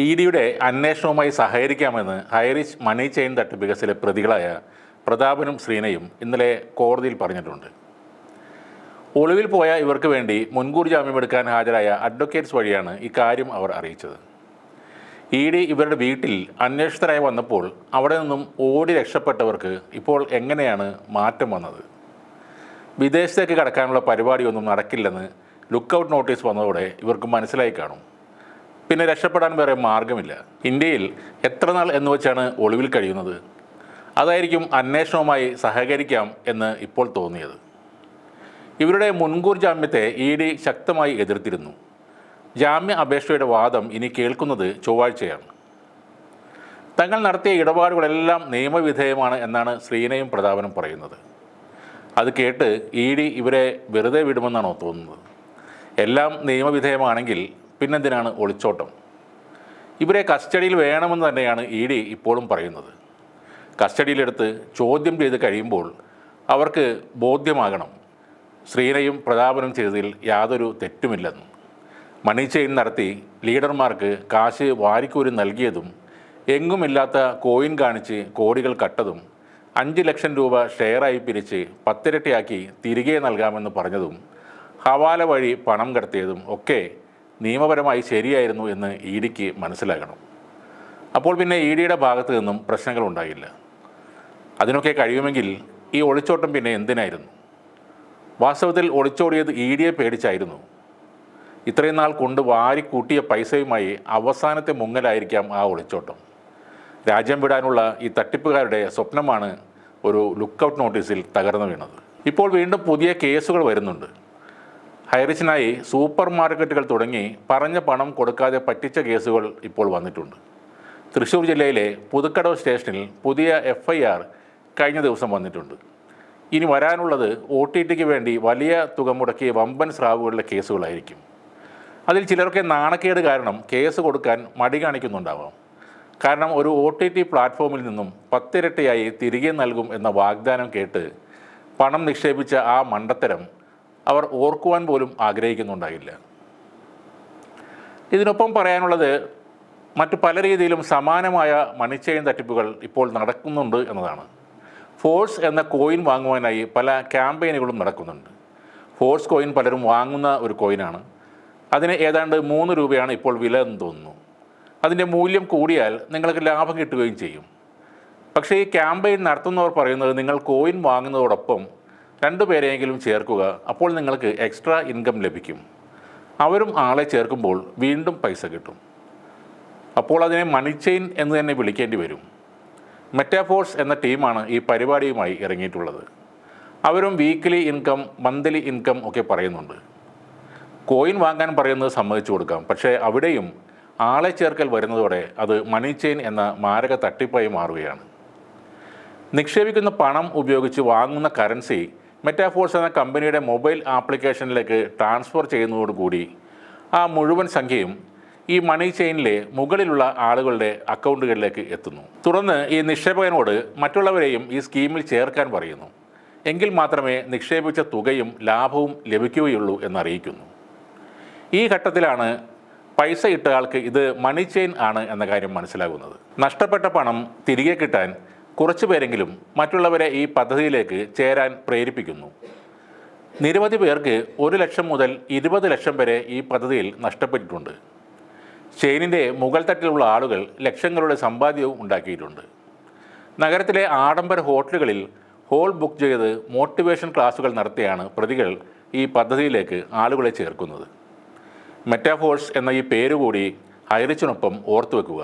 E ഡിയുടെ അന്വേഷണവുമായി സഹകരിക്കാമെന്ന് ഹൈറിച്ച് മണി chain തട്ടിപ്പ് കേസിലെ പ്രതികളായ പ്രതാപനും ശ്രീനയും ഇന്നലെ കോടതിയിൽ പറഞ്ഞിട്ടുണ്ട്. ഒളിവിൽ പോയ ഇവർക്ക് വേണ്ടി മുൻകൂർ ജാമ്യമെടുക്കാൻ ഹാജരായ അഡ്വക്കേറ്റ്സ് വഴിയാണ് ഇക്കാര്യം അവർ അറിയിച്ചത്. ഇ ഡി ഇവരുടെ വീട്ടിൽ അന്വേഷിതരായി വന്നപ്പോൾ അവിടെ നിന്നും ഓടി രക്ഷപ്പെട്ടവർക്ക് ഇപ്പോൾ എങ്ങനെയാണ് മാറ്റം വന്നത്? വിദേശത്തേക്ക് കടക്കാനുള്ള പരിപാടിയൊന്നും നടക്കില്ലെന്ന് ലുക്കൗട്ട് നോട്ടീസ് വന്നതോടെ ഇവർക്ക് മനസ്സിലായി കാണും. പിന്നെ രക്ഷപ്പെടാൻ വേറെ മാർഗമില്ല. ഇന്ത്യയിൽ എത്ര നാൾ എന്ന് വെച്ചാണ് ഒളിവിൽ കഴിയുന്നത്? അതായിരിക്കും അന്വേഷണവുമായി സഹകരിക്കാം എന്ന് ഇപ്പോൾ തോന്നിയത്. ഇവരുടെ മുൻകൂർ ജാമ്യത്തെ ഇ ഡി ശക്തമായി എതിർത്തിരുന്നു. ജാമ്യ അപേക്ഷയുടെ വാദം ഇനി കേൾക്കുന്നത് ചൊവ്വാഴ്ചയാണ്. തങ്ങൾ നടത്തിയ ഇടപാടുകളെല്ലാം നിയമവിധേയമാണ് എന്നാണ് ശ്രീനയും പ്രതാപനും പറയുന്നത്. അത് കേട്ട് ഇ ഡി ഇവരെ വെറുതെ വിടുമെന്നാണോ തോന്നുന്നത്. എല്ലാം നിയമവിധേയമാണെങ്കിൽ പിന്നെന്തിനാണ് ഒളിച്ചോട്ടം? ഇവരെ കസ്റ്റഡിയിൽ വേണമെന്ന് തന്നെയാണ് ഇ ഡി ഇപ്പോഴും പറയുന്നത്. കസ്റ്റഡിയിലെടുത്ത് ചോദ്യം ചെയ്ത് കഴിയുമ്പോൾ അവർക്ക് ബോധ്യമാകണം. ശ്രീനയും പ്രതാപനും ചെയ്തതിൽ യാതൊരു തെറ്റുമില്ലെന്ന്. മണി നടത്തി ലീഡർമാർക്ക് കാശ് വാരിക്കൂരി നൽകിയതും എങ്ങുമില്ലാത്ത കോയിൻ കാണിച്ച് കോടികൾ കട്ടതും അഞ്ച് ലക്ഷം രൂപ ഷെയറായി പിരിച്ച് പത്തിരട്ടിയാക്കി തിരികെ നൽകാമെന്ന് പറഞ്ഞതും ഹവാല വഴി പണം കടത്തിയതും ഒക്കെ നിയമപരമായി ശരിയായിരുന്നു എന്ന് ഇ ഡിക്ക് മനസ്സിലാകണം. അപ്പോൾ പിന്നെ ഇ ഡിയുടെ ഭാഗത്തു നിന്നും പ്രശ്നങ്ങൾ ഉണ്ടാകില്ല അതിനൊക്കെ കഴിയുമെങ്കിൽ ഈ ഒളിച്ചോട്ടം പിന്നെ എന്തിനായിരുന്നു? വാസ്തവത്തിൽ ഒളിച്ചോടിയത് ഇ ഡിയെ പേടിച്ചായിരുന്നു. ഇത്രയും നാൾ കൊണ്ട് വാരിക്കൂട്ടിയ പൈസയുമായി അവസാനത്തെ മുങ്ങലായിരിക്കാം ആ ഒളിച്ചോട്ടം. രാജ്യം വിടാനുള്ള ഈ തട്ടിപ്പുകാരുടെ സ്വപ്നമാണ് ഒരു ലുക്കൗട്ട് നോട്ടീസിൽ തകർന്നു വീണത്. ഇപ്പോൾ വീണ്ടും പുതിയ കേസുകൾ വരുന്നുണ്ട്. ഹൈറിച്ചിനായി സൂപ്പർ മാർക്കറ്റുകൾ തുടങ്ങി പറഞ്ഞ പണം കൊടുക്കാതെ പറ്റിച്ച കേസുകൾ ഇപ്പോൾ വന്നിട്ടുണ്ട്. തൃശ്ശൂർ ജില്ലയിലെ പുതുക്കടവ് സ്റ്റേഷനിൽ പുതിയ എഫ് ഐ ആർ കഴിഞ്ഞ ദിവസം വന്നിട്ടുണ്ട്. ഇനി വരാനുള്ളത് ഒ ടി ടിക്ക് വേണ്ടി വലിയ തുക മുടക്കിയ വമ്പൻ സ്രാവുകളുടെ കേസുകളായിരിക്കും. അതിൽ ചിലർക്ക് നാണക്കേട് കാരണം കേസ് കൊടുക്കാൻ മടി കാണിക്കുന്നുണ്ടാവാം. കാരണം ഒരു ഒ ടി ടി പ്ലാറ്റ്ഫോമിൽ നിന്നും പത്തിരട്ടിയായി തിരികെ നൽകും എന്ന വാഗ്ദാനം കേട്ട് പണം നിക്ഷേപിച്ച ആ മണ്ടത്തരം അവർ ഓർക്കുവാൻ പോലും ആഗ്രഹിക്കുന്നുണ്ടാകില്ല. ഇതിനൊപ്പം പറയാനുള്ളത് മറ്റു പല രീതിയിലും സമാനമായ മണിച്ചെയിൻ തട്ടിപ്പുകൾ ഇപ്പോൾ നടക്കുന്നുണ്ട് എന്നതാണ്. ഫോഴ്സ് എന്ന കോയിൻ വാങ്ങുവാനായി പല ക്യാമ്പയിനുകളും നടക്കുന്നുണ്ട്. ഫോഴ്സ് കോയിൻ പലരും വാങ്ങുന്ന ഒരു കോയിനാണ്. അതിന് ഏതാണ്ട് മൂന്ന് രൂപയാണ് ഇപ്പോൾ വില എന്ന് തോന്നുന്നു. അതിന്റെ മൂല്യം കൂടിയാൽ നിങ്ങൾക്ക് ലാഭം കിട്ടുകയും ചെയ്യും. പക്ഷേ ഈ ക്യാമ്പയിൻ നടത്തുന്നവർ പറയുന്നത് നിങ്ങൾ കോയിൻ വാങ്ങുന്നതോടൊപ്പം രണ്ടു പേരെയെങ്കിലും ചേർക്കുക അപ്പോൾ നിങ്ങൾക്ക് എക്സ്ട്രാ ഇൻകം ലഭിക്കും. അവരും ആളെ ചേർക്കുമ്പോൾ വീണ്ടും പൈസ കിട്ടും. അപ്പോൾ അതിനെ മണി ചെയിൻ എന്ന് തന്നെ വിളിക്കേണ്ടി വരും. മെറ്റാഫോഴ്സ് എന്ന ടീമാണ് ഈ പരിപാടിയുമായി ഇറങ്ങിയിട്ടുള്ളത്. അവരും വീക്ക്ലി ഇൻകം മന്ത്ലി ഇൻകം ഒക്കെ പറയുന്നുണ്ട്. കോയിൻ വാങ്ങാൻ പറയുന്നത് സമ്മതിച്ചു കൊടുക്കാം പക്ഷേ അവിടെയും ആളെ ചേർക്കൽ വരുന്നതോടെ അത് മണി ചെയിൻ എന്ന മാരക തട്ടിപ്പായി മാറുകയാണ്. നിക്ഷേപിക്കുന്ന പണം ഉപയോഗിച്ച് വാങ്ങുന്ന കറൻസി മെറ്റാഫോഴ്സ് എന്ന കമ്പനിയുടെ മൊബൈൽ ആപ്ലിക്കേഷനിലേക്ക് ട്രാൻസ്ഫർ ചെയ്യുന്നതോടുകൂടി ആ മുഴുവൻ സംഖ്യയും ഈ മണി ചെയിനിലെ മുകളിലുള്ള ആളുകളുടെ അക്കൗണ്ടുകളിലേക്ക് എത്തുന്നു. തുടർന്ന് ഈ നിക്ഷേപകനോട് മറ്റുള്ളവരെയും ഈ സ്കീമിൽ ചേർക്കാൻ പറയുന്നു. എങ്കിൽ മാത്രമേ നിക്ഷേപിച്ച തുകയും ലാഭവും ലഭിക്കുകയുള്ളൂ എന്നറിയിക്കുന്നു. ഈ ഘട്ടത്തിലാണ് പൈസ ഇട്ട ആൾക്ക് ഇത് മണി ചെയിൻ ആണ് എന്ന കാര്യം മനസ്സിലാകുന്നത്. നഷ്ടപ്പെട്ട പണം തിരികെ കിട്ടാൻ കുറച്ചു പേരെങ്കിലും മറ്റുള്ളവരെ ഈ പദ്ധതിയിലേക്ക് ചേരാൻ പ്രേരിപ്പിക്കുന്നു. നിരവധി പേർക്ക് ഒരു ലക്ഷം മുതൽ ഇരുപത് ലക്ഷം വരെ ഈ പദ്ധതിയിൽ നഷ്ടപ്പെട്ടിട്ടുണ്ട്. ചെയിനിന്റെ മുകൾ തട്ടിലുള്ള ആളുകൾ ലക്ഷങ്ങളുടെ സമ്പാദ്യവും ഉണ്ടാക്കിയിട്ടുണ്ട്. നഗരത്തിലെ ആഡംബര ഹോട്ടലുകളിൽ ഹോൾ ബുക്ക് ചെയ്ത് മോട്ടിവേഷൻ ക്ലാസുകൾ നടത്തിയാണ് പ്രതികൾ ഈ പദ്ധതിയിലേക്ക് ആളുകളെ ചേർക്കുന്നത്. മെറ്റാഫോഴ്സ് എന്ന ഈ പേരുകൂടി ഹൈറിച്ചിനൊപ്പം ഓർത്തു വെക്കുക